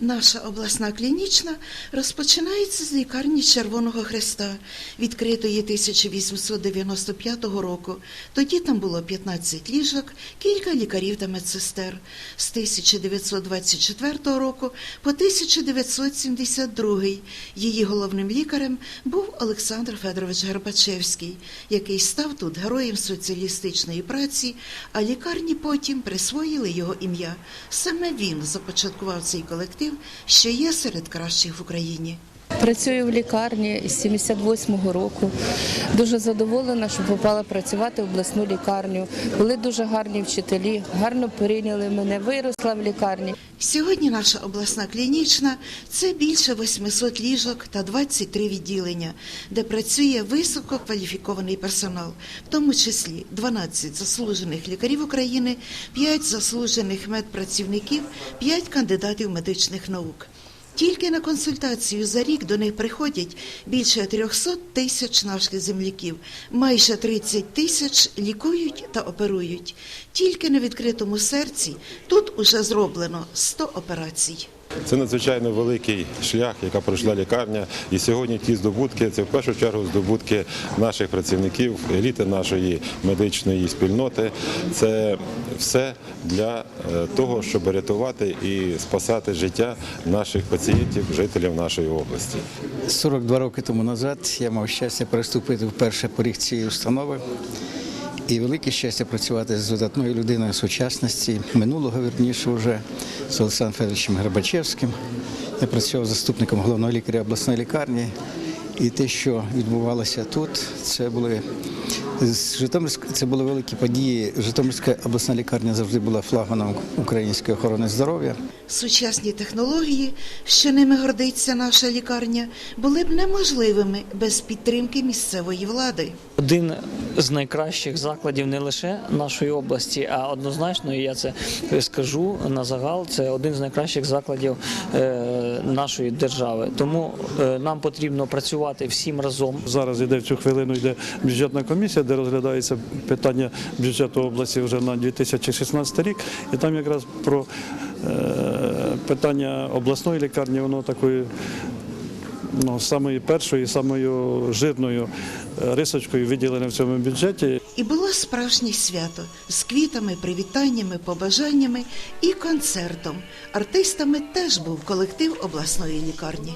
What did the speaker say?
Наша обласна клінічна розпочинається з лікарні Червоного Хреста, відкритої 1895 року. Тоді там було 15 ліжок, кілька лікарів та медсестер. З 1924 року по 1972 її головним лікарем був Олександр Федорович Горбачевський, який став тут героєм соціалістичної праці, а лікарні потім присвоїли його ім'я. Саме він започаткував цей колектив, що є серед кращих в Україні. Працюю в лікарні з 78-го року. Дуже задоволена, що попала працювати в обласну лікарню. Були дуже гарні вчителі, гарно прийняли мене, виросла в лікарні. Сьогодні наша обласна клінічна це більше 800 ліжок та 23 відділення, де працює висококваліфікований персонал, в тому числі 12 заслужених лікарів України, 5 заслужених медпрацівників, 5 кандидатів медичних наук. Тільки на консультацію за рік до них приходять більше 300 тисяч наших земляків, майже 30 тисяч лікують та оперують. Тільки на відкритому серці тут уже зроблено 100 операцій. Це надзвичайно великий шлях, яка пройшла лікарня. І сьогодні ті здобутки це в першу чергу здобутки наших працівників, еліти нашої медичної спільноти. Це все для е, того, щоб рятувати і спасати життя наших пацієнтів, жителів нашої області. 42 роки тому назад я мав щастя переступити вперше поріг цієї установи. І велике щастя працювати з видатною людиною сучасності, минулого вірніше вже з Олександром Федоровичем Горбачевським. Я працював заступником головного лікаря обласної лікарні. І те, що відбувалося тут, це були з Житомирськ, це були великі події. Житомирська обласна лікарня завжди була флагманом української охорони здоров'я. Сучасні технології, що ними гордиться наша лікарня, були б неможливими без підтримки місцевої влади. Один з найкращих закладів не лише нашої області, а однозначно, і я це скажу на загал. Це один з найкращих закладів е, нашої держави. Тому е, нам потрібно працювати всім разом. Зараз йде в цю хвилину йде бюджетна комісія, де розглядається питання бюджету області вже на 2016 рік. І там якраз про е, питання обласної лікарні, воно такою ну, самою першою, самою жирною е, рисочкою виділене в цьому бюджеті. І було справжнє свято з квітами, привітаннями, побажаннями і концертом. Артистами теж був колектив обласної лікарні.